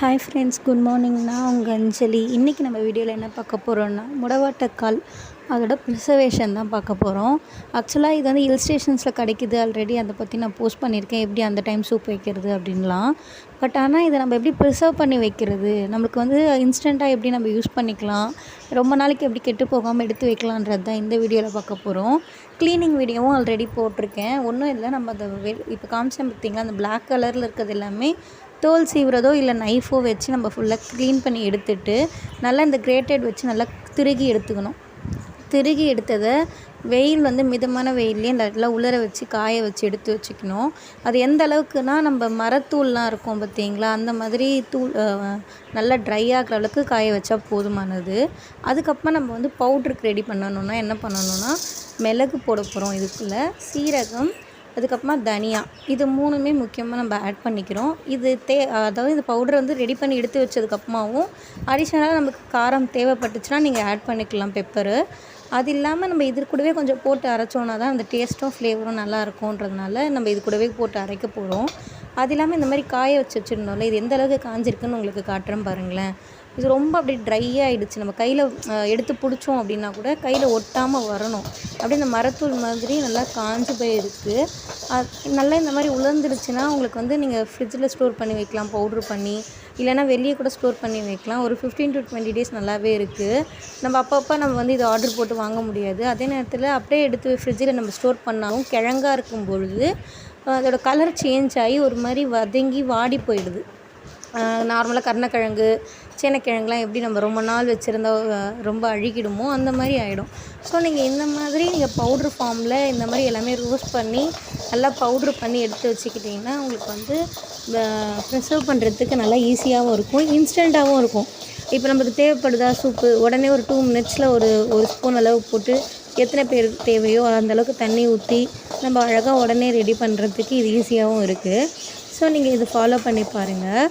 Hi friends good morning நான் உங்கள் அஞ்சலி. இன்றைக்கி நம்ம வீடியோவில் என்ன பார்க்க போகிறோன்னா முடவாட்டக்கால் அதோட ப்ரிசர்வேஷன் தான் பார்க்க போகிறோம் ஆக்சுவலாக இது வந்து ஹில் ஸ்டேஷன்ஸில் கிடைக்குது. ஆல்ரெடி அதை பற்றி நான் போஸ்ட் பண்ணியிருக்கேன். எப்படி அந்த டைம் சூப் வைக்கிறது அப்படின்லாம். பட் ஆனால் இதை நம்ம எப்படி ப்ரிசர்வ் பண்ணி வைக்கிறது? நம்மளுக்கு வந்து இன்ஸ்டண்ட்டாக எப்படி நம்ம யூஸ் பண்ணிக்கலாம்? ரொம்ப நாளைக்கு எப்படி கெட்டு போகாமல் எடுத்து வைக்கலான்றது தான் இந்த வீடியோவில் பார்க்க போகிறோம் க்ளீனிங் வீடியோவும் ஆல்ரெடி போட்டிருக்கேன். ஒன்றும் இல்லை நம்ம அதை வெ இப்போ காமிச்சேன் பார்த்தீங்களா? அந்த பிளாக் கலரில் இருக்கிறது எல்லாமே தோல் சீவுறதோ இல்லை நைஃபோ வச்சு நம்ம ஃபுல்லாக க்ளீன் பண்ணி எடுத்துட்டு நல்லா இந்த கிரேட்டட் வச்சு நல்லா திருகி எடுத்துக்கணும். திருகி எடுத்ததை வெயில் வந்து மிதமான வெயில்லையே நல்லா உலர வச்சு காய வச்சு எடுத்து வச்சுக்கணும். அது எந்த அளவுக்குனா நம்ம மரத்தூள்லாம் இருக்கும் பார்த்தீங்களா? அந்த மாதிரி தூள் நல்லா ட்ரை ஆகிற அளவுக்கு காய வச்சா போதுமானது. அதுக்கப்புறம் நம்ம வந்து பவுட்ருக்கு ரெடி பண்ணணுன்னா என்ன பண்ணணுன்னா மிளகு போட போகிறோம் இதுக்குள்ளே. சீரகம் அதுக்கப்புறமா தனியா. இது மூணுமே முக்கியமாக நம்ம ஆட் பண்ணிக்கிறோம். இது தே அதாவது இந்த பவுடர் வந்து ரெடி பண்ணி எடுத்து வச்சதுக்கப்புறமாவும் அடிஷ்னலாக நமக்கு காரம் தேவைப்பட்டுச்சுன்னா நீங்கள் ஆட் பண்ணிக்கலாம் பெப்பரு அது இல்லாமல் நம்ம இது கூடவே கொஞ்சம் போட்டு அரைச்சோன்னா தான் அந்த டேஸ்ட்டும் ஃப்ளேவரும் நல்லா இருக்கும்ன்றதுனால நம்ம இது கூடவே போட்டு அரைக்க போகிறோம் அது இல்லாமல் இந்த மாதிரி காய வச்சு வச்சுருந்தோம்ல இது எந்த அளவுக்கு காஞ்சிருக்குன்னு உங்களுக்கு காட்டுறேன் பாருங்களேன். இது ரொம்ப அப்படியே ட்ரை ஆகிடுச்சு நம்ம கையில் எடுத்து பிடிச்சோம் அப்படின்னா கூட கையில் ஒட்டாமல் வரணும். அப்படியே இந்த மரத்தூள் மாதிரி நல்லா காஞ்சு போயிருக்கு. நல்லா இந்த மாதிரி உலர்ந்துடுச்சுன்னா உங்களுக்கு வந்து நீங்கள் ஃப்ரிட்ஜில் ஸ்டோர் பண்ணி வைக்கலாம் பவுட்ரு பண்ணி. இல்லைனா வெளியே கூட ஸ்டோர் பண்ணி வைக்கலாம். ஒரு ஃபிஃப்டீன் டு டுவெண்ட்டி டேஸ் நல்லாவே இருக்குது நம்ம அப்பப்போ நம்ம வந்து இதை ஆர்டர் போட்டு வாங்க முடியாது. அதே நேரத்தில் அப்படியே எடுத்து ஃப்ரிட்ஜில் நம்ம ஸ்டோர் பண்ணாலும் கிழங்காக இருக்கும் பொழுது அதோடய கலர் சேஞ்ச் ஆகி ஒரு மாதிரி வதங்கி வாடி போயிடுது. நார்மலாக கருணக்கிழங்கு சேனக்கிழங்குலாம் எப்படி நம்ம ரொம்ப நாள் வச்சுருந்தா ரொம்ப அழுகிடுமோ அந்த மாதிரி ஆகிடும் ஸோ நீங்கள் இந்த மாதிரி நீங்கள் பவுட்ரு ஃபார்மில் இந்த மாதிரி எல்லாமே ரோஸ்ட் பண்ணி நல்லா பவுட்ரு பண்ணி எடுத்து வச்சுக்கிட்டிங்கன்னா உங்களுக்கு வந்து ப்ரிசர்வ் பண்ணுறதுக்கு நல்லா ஈஸியாகவும் இருக்கும் இன்ஸ்டண்ட்டாகவும் இருக்கும். இப்போ நமக்கு தேவைப்படுதா சூப்பு உடனே ஒரு டூ மினிட்ஸில் ஒரு ஒரு ஸ்பூன் அளவு போட்டு எத்தனை பேர் தேவையோ அந்தளவுக்கு தண்ணி ஊற்றி நம்ம அழகாக உடனே ரெடி பண்ணுறதுக்கு இது ஈஸியாகவும் இருக்குது ஸோ நீங்கள் இது ஃபாலோ பண்ணி பாருங்கள்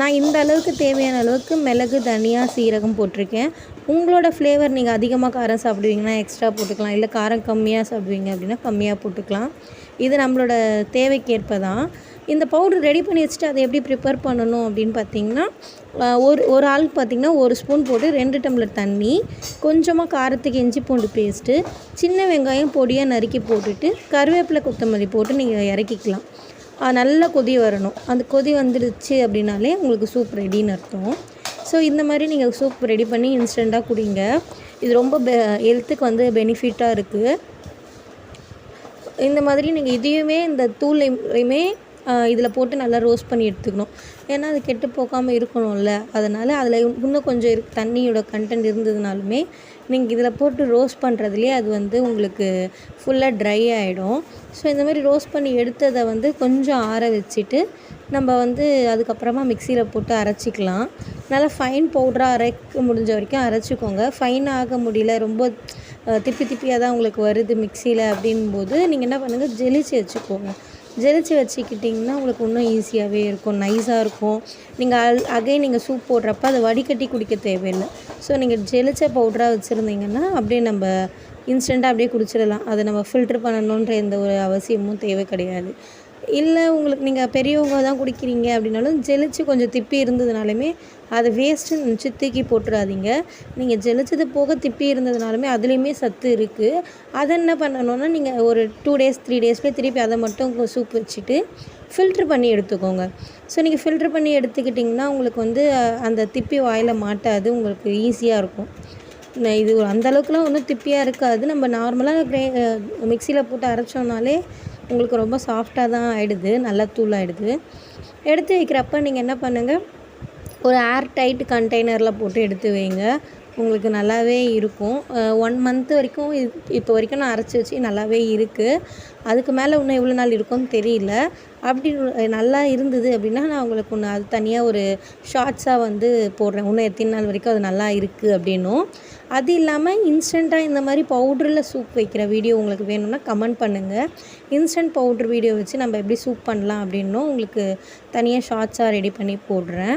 நான் இந்த அளவுக்கு தேவையான அளவுக்கு மிளகு தனியாக சீரகம் போட்டிருக்கேன். உங்களோட ஃப்ளேவர் நீங்கள் அதிகமாக காரம் சாப்பிடுவீங்கன்னா எக்ஸ்ட்ரா போட்டுக்கலாம். இல்லை காரம் கம்மியாக சாப்பிடுவீங்க அப்படின்னா கம்மியாக போட்டுக்கலாம். இது நம்மளோட தேவைக்கேற்ப தான் இந்த பவுடர் ரெடி பண்ணி வச்சுட்டு அதை எப்படி ப்ரிப்பேர் பண்ணணும் அப்படின்னு பார்த்தீங்கன்னா ஒரு ஒரு ஆளுக்கு பார்த்திங்கன்னா ஒரு ஸ்பூன் போட்டு ரெண்டு டம்ளர் தண்ணி கொஞ்சமாக காரத்துக்கு இஞ்சி பூண்டு பேஸ்ட்டு சின்ன வெங்காயம் பொடியாக நறுக்கி போட்டுட்டு கருவேப்பிலை கொத்தமல்லி போட்டு நீங்கள் இறக்கிக்கலாம். நல்லா கொதி வரணும். அந்த கொதி வந்துடுச்சு அப்படின்னாலே உங்களுக்கு சூப் ரெடின்னு அர்த்தம். ஸோ இந்த மாதிரி நீங்கள் சூப் ரெடி பண்ணி இன்ஸ்டண்ட்டாக குடிங்க. இது ரொம்ப பெ ஹெல்த்துக்கு வந்து பெனிஃபிட்டாக இருக்குது இந்த மாதிரி நீங்கள் இதையுமே இந்த தூளையுமே இதில் போட்டு நல்லா ரோஸ்ட் பண்ணி எடுத்துக்கணும். ஏன்னா அது கெட்டு போகாமல் இருக்கணும்ல. அதனால் அதில் இன்னும் கொஞ்சம் இருக்கு தண்ணியோட கண்டென்ட் இருந்ததுனாலுமே நீங்கள் இதில் போட்டு ரோஸ்ட் பண்ணுறதுலேயே அது வந்து உங்களுக்கு ஃபுல்லாக ட்ரை ஆகிடும் ஸோ இந்த மாதிரி ரோஸ்ட் பண்ணி எடுத்ததை வந்து கொஞ்சம் ஆற வச்சுட்டு நம்ம வந்து அதுக்கப்புறமா மிக்சியில் போட்டு அரைச்சிக்கலாம். நல்லா ஃபைன் பவுடராக அரைக்க முடிஞ்ச வரைக்கும் அரைச்சிக்கோங்க. ஃபைன் ஆக முடியல ரொம்ப திப்பி திப்பியாக தான் உங்களுக்கு வருது மிக்சியில் அப்படின்போது நீங்கள் என்ன பண்ணுங்கள் ஜெலிச்சு வச்சுக்கோங்க. ஜெலிச்சு வச்சுக்கிட்டிங்கன்னா உங்களுக்கு இன்னும் ஈஸியாகவே இருக்கும் நைஸாக இருக்கும். நீங்கள் அல் அகைன் நீங்கள் சூப் போடுறப்ப அதை வடிகட்டி குடிக்க தேவையில்லை. ஸோ நீங்கள் ஜெலிச்ச பவுட்ராக வச்சுருந்தீங்கன்னா அப்படியே நம்ம இன்ஸ்டண்ட்டாக அப்படியே குடிச்சிடலாம். அதை நம்ம ஃபில்ட்ரு பண்ணணுன்ற எந்த ஒரு அவசியமும் தேவை கிடையாது. இல்லை உங்களுக்கு நீங்கள் பெரியவங்க தான் குடிக்கிறீங்க அப்படின்னாலும் ஜெலிச்சு கொஞ்சம் திப்பி இருந்ததுனாலுமே அதை வேஸ்ட்டுன்னு நினச்சி தூக்கி போட்டுறாதீங்க. நீங்கள் ஜெலிச்சது போக திப்பி இருந்ததுனாலுமே அதுலேயுமே சத்து இருக்குது அதை என்ன பண்ணணுன்னா நீங்கள் ஒரு டூ டேஸ் த்ரீ டேஸ்லேயே திருப்பி அதை மட்டும் சூப் வச்சுட்டு ஃபில்ட்ரு பண்ணி எடுத்துக்கோங்க. ஸோ நீங்கள் ஃபில்ட்ரு பண்ணி எடுத்துக்கிட்டிங்கன்னா உங்களுக்கு வந்து அந்த திப்பி வாயில் மாட்டாது உங்களுக்கு ஈஸியாக இருக்கும். இது அந்தளவுக்குலாம் ஒன்றும் திப்பியாக இருக்காது. நம்ம நார்மலாக கிரே மிக்சியில் போட்டு அரைச்சோம்னாலே உங்களுக்கு ரொம்ப சாஃப்டாக தான் ஆகிடுது நல்லா தூள் ஆகிடுது எடுத்து வைக்கிறப்ப நீங்கள் என்ன பண்ணுங்கள் ஒரு ஏர் டைட் கண்டெய்னரில் போட்டு எடுத்து வைங்க. உங்களுக்கு நல்லாவே இருக்கும். ஒன் மந்த் வரைக்கும் இப்போ வரைக்கும் நான் அரைச்சி வச்சு நல்லாவே இருக்குது அதுக்கு மேலே இன்னும் எவ்வளோ நாள் இருக்கும்னு தெரியல. அப்படி நல்லா இருந்தது அப்படின்னா நான் உங்களுக்கு ஒன்று அது தனியாக ஒரு ஷார்ட்ஸாக வந்து போடுறேன். இன்னும் எத்தனை நாள் வரைக்கும் அது நல்லா இருக்குது அப்படின்னும். அது இல்லாமல் இன்ஸ்டண்ட்டாக இந்த மாதிரி பவுடரில் சூப் வைக்கிற வீடியோ உங்களுக்கு வேணும்னா கமெண்ட் பண்ணுங்கள் இன்ஸ்டன்ட் பவுட்ரு வீடியோ வச்சு நம்ம எப்படி சூப் பண்ணலாம் அப்படின்னும் உங்களுக்கு தனியாக ஷார்ட்ஸாக ரெடி பண்ணி போடுறேன்.